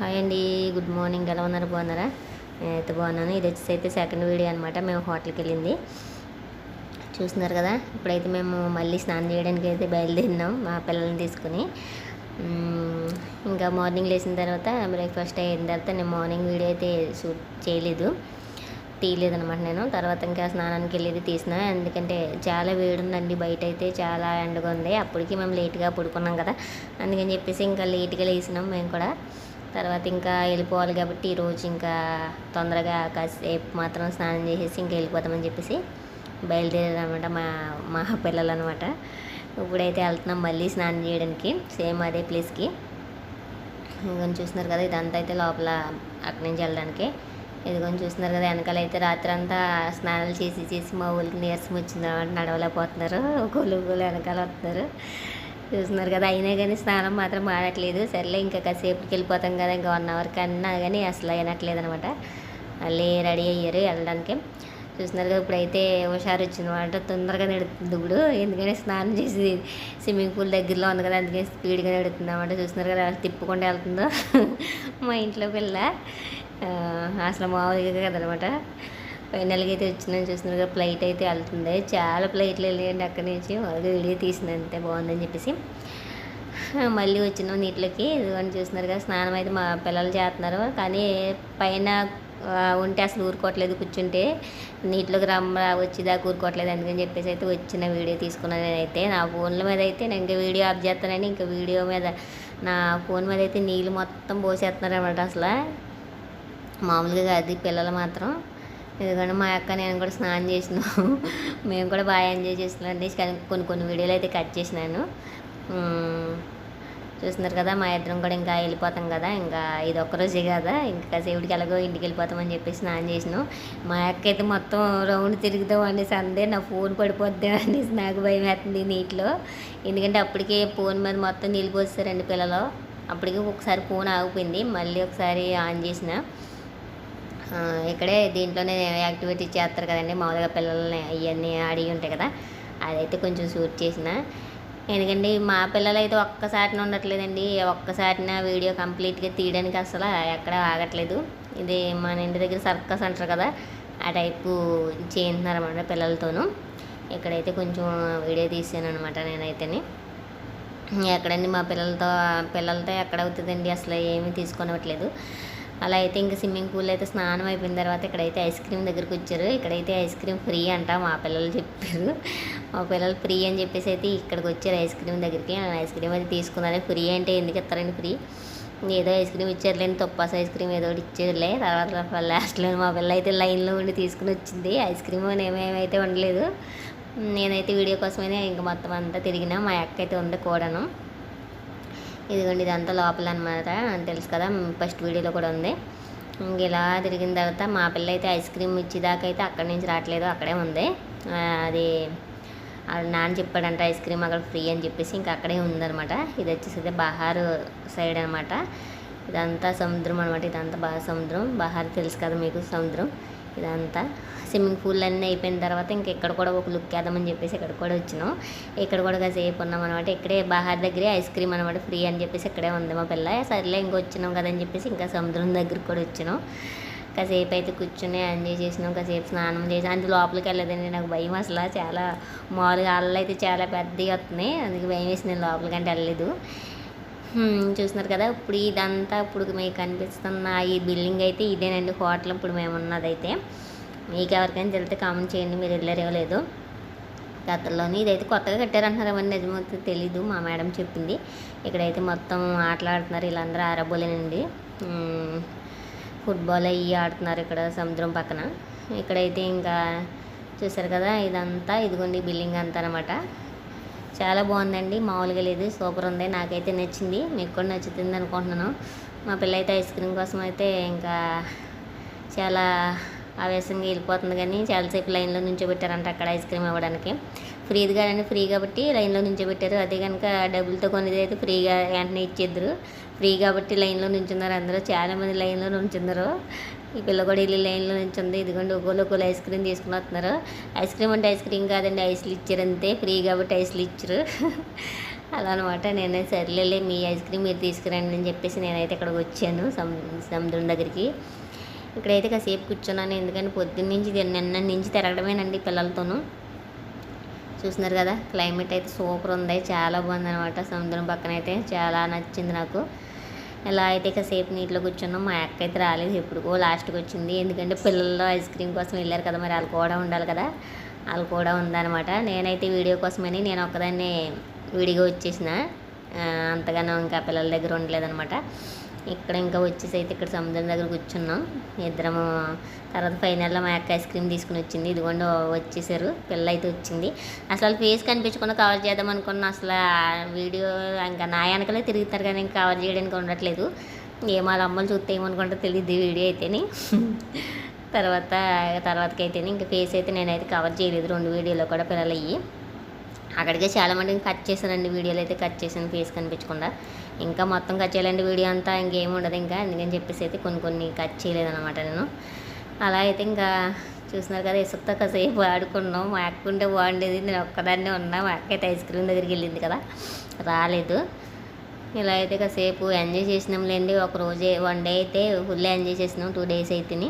Hi అండి good morning. ఎలా ఉన్నారు? బాగున్నారా? నేనైతే బాగున్నాను. ఇది వచ్చేసి అయితే సెకండ్ వీడియో అనమాట మేము హోటల్కి వెళ్ళింది. చూస్తున్నారు కదా? ఇప్పుడైతే మేము మళ్ళీ స్నానం చేయడానికి అయితే బయలుదేరినాం మా పిల్లల్ని తీసుకుని. ఇంకా మార్నింగ్ లేచిన తర్వాత బ్రేక్ఫాస్ట్ అయిన తర్వాత నేను మార్నింగ్ వీడియో అయితే షూట్ చేయలేదు. తీయలేదు అనమాట నేను. తర్వాత ఇంకా స్నానానికి వెళ్ళేది తీసిన. ఎందుకంటే చాలా వేడి ఉందండి బయట అయితే చాలా ఎండగా ఉంది. అప్పటికి మేము లేట్గా పడుకున్నాం కదా. అందుకని చెప్పేసి ఇంకా లేట్గా లేచినాం మేము కూడా. తర్వాత ఇంకా వెళ్ళిపోవాలి కాబట్టి ఈరోజు ఇంకా తొందరగా కాసేపు మాత్రం స్నానం చేసేసి ఇంకా వెళ్ళిపోతామని చెప్పేసి బయలుదేరారనమాట మా మా పిల్లలు అనమాట ఇప్పుడైతే వెళ్తున్నాం మళ్ళీ స్నానం చేయడానికి సేమ్ అదే ప్లేస్కి. ఇదిగోని చూస్తున్నారు కదా ఇదంతా అయితే లోపల అక్కడి నుంచి వెళ్ళడానికి. ఇదిగోని చూస్తున్నారు కదా వెనకాల అయితే రాత్రి అంతా స్నానాలు చేసి చేసి మా ఊరికి నీరసం వచ్చింది నడవలేకపోతున్నారు. ఒకళ్ళు ఒకళ్ళు వెనకాల వస్తున్నారు. చూస్తున్నారు కదా అయినా కానీ స్నానం మాత్రం మారట్లేదు సర్లే ఇంకా కాసేపుకి వెళ్ళిపోతాం కదా ఇంకా వన్ అవర్ కన్నా కానీ అసలు అయినట్లేదు అనమాట మళ్ళీ రెడీ అయ్యారు వెళ్ళడానికి. చూస్తున్నారు కదా ఇప్పుడైతే హుషారు వచ్చింది. అనమాట తొందరగా నెడుతుంది ఇప్పుడు. ఎందుకంటే స్నానం చేసి స్విమ్మింగ్ పూల్ దగ్గరలో ఉంది కదా అందుకే స్పీడ్గా నెడుతుంది అనమాట చూస్తున్నారు కదా తిప్పుకుండా తిప్పుకుంటూ వెళ్తుందో మా ఇంట్లో పిల్ల. అసలు మామూలుగా కదనమాట. ఫైనల్గా అయితే వచ్చినాను చూస్తున్నారు కదా ఫ్లైట్ అయితే వెళ్తుంది. చాలా ఫ్లైట్లు వెళ్ళాయండి అక్కడి నుంచి. వాళ్ళకి వీడియో తీసింది అంతే బాగుందని చెప్పేసి. మళ్ళీ వచ్చినాం నీటిలోకి. ఇదిగోండి చూస్తున్నారు కదా స్నానం అయితే మా పిల్లలు చేస్తున్నారు. కానీ పైన ఉంటే అసలు ఊరుకోవట్లేదు కూర్చుంటే. నీటిలోకి రమ్మ వచ్చేదాకా ఊరుకోవట్లేదు. అందుకని చెప్పేసి అయితే వచ్చిన వీడియో తీసుకున్నాను నేనైతే. నా ఫోన్ల మీద అయితే నేను ఇంకా వీడియో ఆఫ్ చేస్తానని ఇంకా వీడియో మీద నా ఫోన్ మీద అయితే నీళ్ళు మొత్తం పోసేస్తున్నారు అనమాట అసలు. మామూలుగా అది పిల్లలు మాత్రం. ఎందుకంటే మా అక్క నేను కూడా స్నానం చేసినాం మేము కూడా బాగా ఎంజాయ్ చేస్తున్నాం అనేసి కానీ కొన్ని కొన్ని వీడియోలు అయితే కట్ చేసినాను. చూస్తున్నారు కదా మా ఇద్దరం కూడా ఇంకా వెళ్ళిపోతాం కదా. ఇంకా ఇది ఒక్కరోజే కదా. ఇంకా కాసేపుడికి ఎలాగో ఇంటికి వెళ్ళిపోతామని చెప్పి స్నానం చేసినాం. మా అక్క అయితే మొత్తం రౌండ్ తిరుగుతాం అనేసి అందే నా ఫోన్ పడిపోద్ది అనేసి నాకు భయం వేస్తుంది నీటిలో. ఎందుకంటే అప్పటికే ఫోన్ మీద మొత్తం నీళ్ళు పోస్తారండి పిల్లలు. అప్పటికి ఒకసారి ఫోన్ ఆగిపోయింది. మళ్ళీ ఒకసారి ఆన్ చేసిన. ఇక్కడే దీంట్లోనే యాక్టివిటీ చేస్తారు కదండి. మామూలుగా పిల్లల్ని అవన్నీ అడిగి ఉంటాయి కదా. అదైతే కొంచెం షూట్ చేసిన. ఎందుకంటే మా పిల్లలు అయితే ఒక్కసారిన ఉండట్లేదండి. ఒక్కసారిన వీడియో కంప్లీట్గా తీయడానికి అసలు ఎక్కడ ఆగట్లేదు. ఇది మన ఇంటి దగ్గర సర్కస్ అంటారు కదా ఆ టైపు చేస్తున్నారు పిల్లలతోనూ. ఇక్కడైతే కొంచెం వీడియో తీసాను అనమాట నేనైతేనే. ఎక్కడండి మా పిల్లలతో పిల్లలతో ఎక్కడ అవుతుందండి? అసలు ఏమీ తీసుకొనవట్లేదు అలా అయితే ఇంకా స్విమ్మింగ్ పూల్ అయితే స్నానం అయిపోయిన తర్వాత ఇక్కడైతే ఐస్ క్రీమ్ దగ్గరికి వచ్చారు. ఇక్కడైతే ఐస్ క్రీమ్ ఫ్రీ అంట మా పిల్లలు చెప్పారు. మా పిల్లలు ఫ్రీ అని చెప్పేసి అయితే ఇక్కడికి వచ్చారు ఐస్ క్రీమ్ దగ్గరికి. ఐస్ క్రీమ్ అయితే తీసుకున్నాను. ఫ్రీ అంటే ఎందుకు ఇస్తారండి ఫ్రీ? ఏదో ఐస్ క్రీమ్ ఇచ్చారులేని తొప్పాస్ ఐస్ క్రీమ్ ఏదో ఒకటి ఇచ్చేదిలే తర్వాత లాస్ట్లో మా పిల్ల అయితే లైన్లో ఉండి తీసుకుని వచ్చింది. ఐస్ క్రీమ్ ఏమేమైతే ఉండలేదు నేనైతే వీడియో కోసమైనా ఇంకా మొత్తం అంతా తిరిగినా. మా అక్క అయితే ఉంది కూడాను. ఇదిగోండి ఇదంతా లోపల అనమాట తెలుసు కదా ఫస్ట్ వీడియోలో కూడా ఉంది. ఇంక ఇలా తిరిగిన తర్వాత మా పిల్ల అయితే ఐస్ క్రీమ్ ఇచ్చేదాకా అయితే అక్కడి నుంచి రావట్లేదు అక్కడే ఉంది. అది నాన్న చెప్పాడంట ఐస్ క్రీమ్ అక్కడ ఫ్రీ అని చెప్పేసి ఇంకా అక్కడే ఉందన్నమాట. ఇది వచ్చేసి బహార్ సైడ్ అనమాట ఇదంతా సముద్రం అనమాట ఇదంతా బాగా సముద్రం బహార్ తెలుసు కదా మీకు సముద్రం. ఇదంతా. స్విమ్మింగ్ పూల్ అన్నీ అయిపోయిన తర్వాత ఇంక ఇక్కడ కూడా ఒక లుక్ వేద్దామని చెప్పేసి ఇక్కడ కూడా వచ్చినాం. ఇక్కడ కూడా కాసేపు ఉన్నాం అనమాట ఇక్కడే బహార్ దగ్గరే ఐస్ క్రీమ్ అనమాట ఫ్రీ అని చెప్పేసి ఇక్కడే ఉంది మా పిల్ల. సర్లే ఇంక వచ్చినాం కదని చెప్పేసి ఇంకా సముద్రం దగ్గరికి కూడా వచ్చినాం. కాసేపు అయితే కూర్చుని ఎంజాయ్ చేసినాం. కాసేపు స్నానం చేసి అంత లోపలికి వెళ్ళదండి నాకు భయం అసలు చాలా. మామూలుగా అల్లలు అయితే చాలా పెద్దగా వస్తున్నాయి. అందుకే భయం వేసి నేను లోపలికి అంటే వెళ్ళలేదు. చూస్తున్నారు కదా. ఇప్పుడు ఇదంతా ఇప్పుడు మీకు కనిపిస్తున్న ఈ బిల్డింగ్ అయితే ఇదేనండి. హోటల్ ఇప్పుడు మేము ఉన్నదైతే. మీకు ఎవరికైనా తెలితే కామెంట్ చేయండి. మీరు వెళ్ళారో లేదో. గతంలోని ఇదైతే కొత్తగా కట్టారంటున్నారు అవన్నీ నిజమైతే తెలీదు. మా మేడం చెప్పింది. ఇక్కడైతే మొత్తం ఆటలాడుతున్నారు. వీళ్ళందరూ ఆరబోలేనండి. ఫుట్బాల్ అయ్యి ఆడుతున్నారు ఇక్కడ సముద్రం పక్కన. ఇక్కడైతే ఇంకా చూసారు కదా ఇదంతా ఇదిగోండి బిల్డింగ్ అంతా అనమాట చాలా బాగుందండి. మామూలుగా లేదు. సూపర్ ఉంది. నాకైతే నచ్చింది. మీకు కూడా నచ్చుతుంది అనుకుంటున్నాను. మా పిల్ల అయితే ఐస్ క్రీమ్ కోసం అయితే ఇంకా చాలా ఆవేశంగా వెళ్ళిపోతుంది కానీ చాలాసేపు లైన్లో నుంచోబెట్టారంట అక్కడ ఐస్ క్రీమ్ ఇవ్వడానికి ఫ్రీది కాదండి. ఫ్రీ కాబట్టి లైన్లో నుంచోబెట్టారు. అదే కనుక డబ్బులతో కొనేది అయితే ఫ్రీగా వెంటనే ఇచ్చేద్దరు. ఫ్రీ కాబట్టి లైన్లో నుంచున్నారు. అందరూ చాలామంది లైన్లో నుంచున్నారు. ఈ పిల్ల కూడా వెళ్ళి లైన్లో ఉంది ఇదిగోండి ఒకళ్ళు ఒకళ్ళు ఐస్ క్రీమ్ తీసుకుని వస్తున్నారు. ఐస్ క్రీమ్ అంటే ఐస్ క్రీమ్ కాదండి ఐస్లు ఇచ్చారు అంతే. ఫ్రీ కాబట్టి ఐస్లు ఇచ్చారు. అలా అనమాట నేనే సర్లేలే మీ ఐస్ క్రీమ్ మీరు తీసుకురండి అని చెప్పేసి నేనైతే ఇక్కడికి వచ్చాను సము సముద్రం దగ్గరికి. ఇక్కడైతే కాసేపు కూర్చున్నాను. ఎందుకంటే పొద్దున్న నుంచి నిన్న నుంచి తిరగడమేనండి పిల్లలతోనూ. చూస్తున్నారు కదా క్లైమేట్ అయితే సూపర్ ఉంది. చాలా బాగుంది అనమాట సముద్రం పక్కన అయితే. చాలా నచ్చింది నాకు. ఇలా అయితే కాసేపు నీటిలో కూర్చున్నాం మా అక్క అయితే రాలేదు ఎప్పుడుకో లాస్ట్కి వచ్చింది. ఎందుకంటే పిల్లలు ఐస్ క్రీమ్ కోసం వెళ్ళారు కదా మరి వాళ్ళు కూడా ఉండాలి కదా. వాళ్ళు కూడా ఉందన్నమాట. నేనైతే వీడియో కోసమని నేను ఒక్కదాన్ని విడిగా వచ్చేసిన. అంతగానో ఇంకా పిల్లల దగ్గర ఉండలేదన్నమాట. ఇక్కడ ఇంకా వచ్చేసి అయితే ఇక్కడ సముద్రం దగ్గర కూర్చున్నాం. ఇద్దరము తర్వాత ఫైనల్లో మా అక్క ఐస్ క్రీమ్ తీసుకుని వచ్చింది. ఇదిగోండి వచ్చేసారు. పిల్ల అయితే వచ్చింది. అసలు ఫేస్ కనిపించకుండా కవర్ చేద్దాం అనుకున్న. అసలు వీడియో ఇంకా నా వెనకలే తిరుగుతారు కానీ ఇంకా కవర్ చేయడానికి ఉండట్లేదు. ఏమో వాళ్ళ అమ్మలు చూస్తే ఏమనుకుంటా తెలియదు వీడియో అయితేని. తర్వాత తర్వాతకి అయితేనే ఇంకా ఫేస్ అయితే నేనైతే కవర్ చేయలేదు. రెండు వీడియోలో కూడా పిల్లలు అయ్యి అక్కడికే చాలామందిని కట్ చేశానండి. వీడియోలు అయితే కట్ చేశాను. ఫేస్ కనిపించకుండా. ఇంకా మొత్తం కట్ చేయాలండి వీడియో అంతా ఇంకేం ఉండదు ఇంకా. అందుకని చెప్పేసి అయితే కొన్ని కొన్ని కట్ చేయలేదన్నమాట నేను. అలా అయితే ఇంకా చూసినారు కదా ఇసుకతో కాసేపు ఆడుకున్నాం. మా అక్క ఉంటే బాగుండేది. నేను ఒక్కదాన్నే ఉన్నా. మా అక్క అయితే ఐస్ క్రీమ్ దగ్గరికి వెళ్ళింది కదా. రాలేదు. ఇలా అయితే కాసేపు ఎంజాయ్ చేసినాంలేండి. ఒక రోజే వన్ డే అయితే ఫుల్ ఎంజాయ్ చేసినాం. టూ డేస్ అయితేని.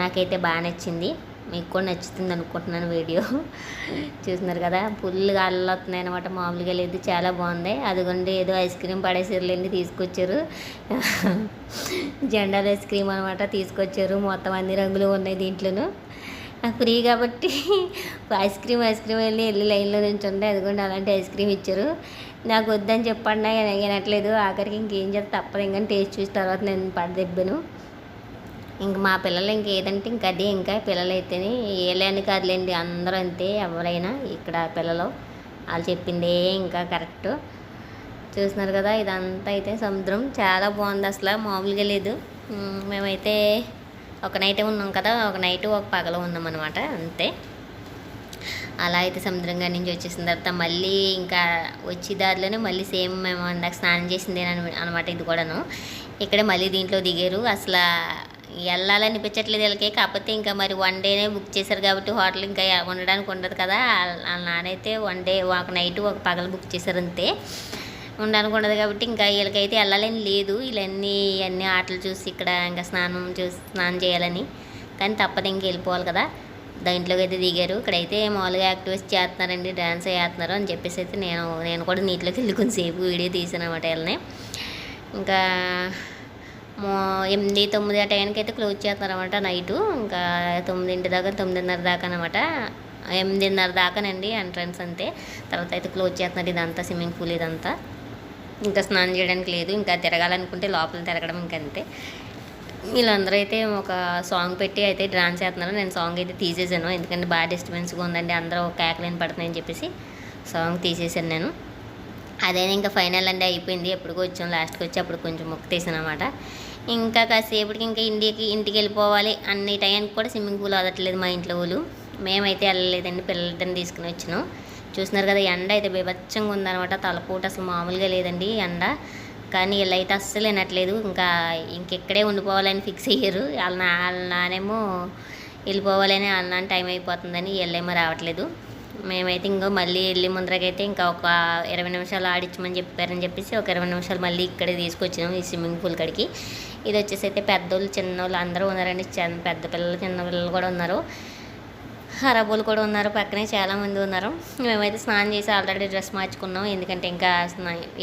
నాకైతే బాగా నచ్చింది. మీకు కూడా నచ్చుతుంది అనుకుంటున్నాను వీడియో. చూస్తున్నారు కదా ఫుల్గా అల్లొస్తున్నాయి అనమాట మామూలుగా లేదు చాలా బాగుంది. అదిగోండి ఏదో ఐస్ క్రీమ్ పడేసారులేండి తీసుకొచ్చారు. జెండాల ఐస్ క్రీమ్ అనమాట తీసుకొచ్చారు. మొత్తం అన్ని రంగులు ఉన్నాయి దీంట్లోనూ. ఫ్రీ కాబట్టి ఐస్ క్రీమ్ ఐస్ క్రీమ్ వెళ్ళి వెళ్ళి లైన్లో నుంచి ఉండే అదిగోండి అలాంటి ఐస్ క్రీమ్ ఇచ్చారు. నాకు వద్దని చెప్పండి వినట్లేదు. ఆఖరికి ఇంకేం చేస్తే తప్పదు. ఇంకా టేస్ట్ చూసిన తర్వాత నేను పడదెబ్బాను. ఇంక మా పిల్లలు ఇంక ఏదంటే ఇంక అదే ఇంకా పిల్లలు అయితేనే ఏలేని కాదులేండి. అందరూ అంతే ఎవరైనా ఇక్కడ పిల్లలు వాళ్ళు చెప్పిందే ఇంకా కరెక్ట్. చూస్తున్నారు కదా ఇదంతా అయితే సముద్రం. చాలా బాగుంది అసలు మామూలుగా లేదు. మేమైతే ఒక నైట్ ఉన్నాం కదా ఒక నైట్ ఒక పగల ఉన్నాం అనమాట అంతే. అలా అయితే సముద్రంగా నుంచి వచ్చేసిన తర్వాత మళ్ళీ ఇంకా వచ్చే దారిలోనే మళ్ళీ సేమ్ మేము అందాక స్నానం చేసిందే అనమాట ఇది కూడాను. ఇక్కడే మళ్ళీ దీంట్లో దిగారు. అసలు వెళ్ళాలనిపించట్లేదు వీళ్ళకి. కాకపోతే ఇంకా మరి వన్ డేనే బుక్ చేశారు కాబట్టి హోటల్ ఇంకా ఉండడానికి ఉండదు కదా. వాళ్ళ నానైతే వన్ డే ఒక నైట్ ఒక పగలు బుక్ చేశారు అంతే. ఉండడానికి ఉండదు కాబట్టి ఇంకా వీళ్ళకైతే వెళ్ళాలని లేదు. వీళ్ళన్నీ అన్ని ఆటలు చూసి ఇక్కడ ఇంకా స్నానం చూసి స్నానం చేయాలని. కానీ తప్పదు ఇంక వెళ్ళిపోవాలి కదా. దాంట్లోకి అయితే దిగారు. ఇక్కడైతే మామూలుగా యాక్టివిటీస్ చేస్తున్నారండి. డ్యాన్స్ చేస్తున్నారు అని చెప్పేసి అయితే నేను నేను కూడా నీటిలోకి వెళ్ళి కొంచెంసేపు వీడియో తీసాను అనమాట వీళ్ళని. ఇంకా ఎనిమిది తొమ్మిది ఆ టైంకి అయితే క్లోజ్ చేస్తారనమాట నైటు. ఇంకా తొమ్మిదింటి దాకా తొమ్మిదిన్నర దాకా అనమాట ఎనిమిదిన్నర దాకానండి ఎంట్రన్స్ అంతే. తర్వాత అయితే క్లోజ్ చేస్తున్నారు ఇదంతా స్విమ్మింగ్ పూల్ ఇదంతా. ఇంకా స్నానం చేయడానికి లేదు ఇంకా తిరగాలనుకుంటే లోపల తిరగడం ఇంకంతే వీళ్ళందరూ అయితే ఒక సాంగ్ పెట్టి అయితే డాన్స్ చేస్తున్నారు. నేను సాంగ్ అయితే తీసేసాను. ఎందుకంటే బాగా డిస్టర్బెన్స్గా ఉందండి. అందరూ కేకలేని పడుతున్నాయని చెప్పేసి సాంగ్ తీసేసాను నేను. అదైనా ఇంకా ఫైనల్ అంటే అయిపోయింది. ఎప్పటికో వచ్చాం లాస్ట్కి వచ్చి అప్పుడు కొంచెం మొక్క తీసాను అనమాట ఇంకా కాసేపటికి ఇంకా ఇంటికి ఇంటికి వెళ్ళిపోవాలి అన్ని టైంకి కూడా స్విమ్మింగ్ పూల్ వదట్లేదు మా ఇంట్లో వాళ్ళు. మేమైతే వెళ్ళలేదండి పిల్లలిద్దరిని తీసుకుని వచ్చినాం. చూస్తున్నారు కదా ఎండ అయితే బీభత్సంగా ఉందనమాట తలపూట అసలు మామూలుగా లేదండి ఎండ. కానీ వీళ్ళైతే అస్సలు వినట్లేదు. ఇంకా ఇంకెక్కడే ఉండిపోవాలని ఫిక్స్ అయ్యారు. వాళ్ళ వాళ్ళ నానేమో వెళ్ళిపోవాలని వాళ్ళ నాన్న టైం అయిపోతుందని వీళ్ళేమో రావట్లేదు. మేమైతే ఇంకో మళ్ళీ వెళ్ళి ముందరకైతే ఇంకా ఒక ఇరవై నిమిషాలు ఆడించమని చెప్పారని చెప్పేసి ఒక ఇరవై నిమిషాలు మళ్ళీ ఇక్కడే తీసుకొచ్చినాం ఈ స్విమ్మింగ్ పూల్ కాడికి. ఇది వచ్చేసి అయితే పెద్దోళ్ళు చిన్నోళ్ళు అందరూ ఉన్నారండి. పెద్ద పిల్లలు చిన్న పిల్లలు కూడా ఉన్నారు. హరాబోలు కూడా ఉన్నారు పక్కనే చాలామంది ఉన్నారు. మేమైతే స్నానం చేసి ఆల్రెడీ డ్రెస్ మార్చుకున్నాం. ఎందుకంటే ఇంకా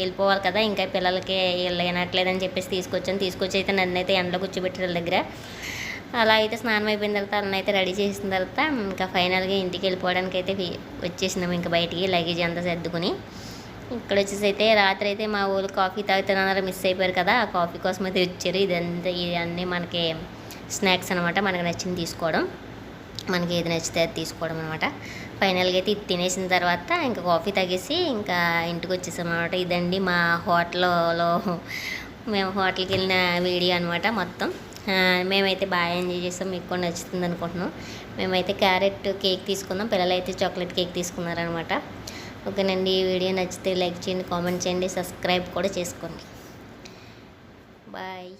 వెళ్ళిపోవాలి కదా ఇంకా పిల్లలకి వెళ్ళనట్లేదని చెప్పేసి తీసుకొచ్చాను తీసుకొచ్చి అయితే నన్ను అయితే ఎండలో కూర్చోబెట్టారు వాళ్ళ దగ్గర. అలా అయితే స్నానం అయిపోయిన తర్వాత వాళ్ళని అయితే రెడీ చేసిన తర్వాత ఇంకా ఫైనల్గా ఇంటికి వెళ్ళిపోవడానికి అయితే వచ్చేసినాము వచ్చేసినాం ఇంకా బయటికి లగేజ్ అంతా సర్దుకుని. ఇక్కడ వచ్చేసి అయితే రాత్రి అయితే మా ఊళ్ళు కాఫీ తాగుతున్నారు మిస్ అయిపోయారు కదా ఆ కాఫీ కోసం అయితే వచ్చారు. ఇదంతా ఇవన్నీ మనకి స్నాక్స్ అనమాట మనకు నచ్చింది తీసుకోవడం. మనకి ఏది నచ్చితే అది తీసుకోవడం అనమాట ఫైనల్గా అయితే ఇది తినేసిన తర్వాత ఇంకా కాఫీ తాగేసి ఇంకా ఇంటికి వచ్చేసాం అనమాట ఇదండి మా హోటల్లో మేము హోటల్కి వెళ్ళిన వీడియో అనమాట మొత్తం. మేమైతే బాగా ఎంజాయ్ చేస్తాం మీకు కూడా నచ్చుతుంది అనుకుంటున్నాం. మేమైతే క్యారెట్ కేక్ తీసుకున్నాం. పిల్లలు అయితే చాక్లెట్ కేక్ తీసుకున్నారనమాట. ఓకేనండి ఈ వీడియో నచ్చితే లైక్ చేయండి కామెంట్ చేయండి సబ్స్క్రైబ్ కూడా చేసుకోండి. బాయ్.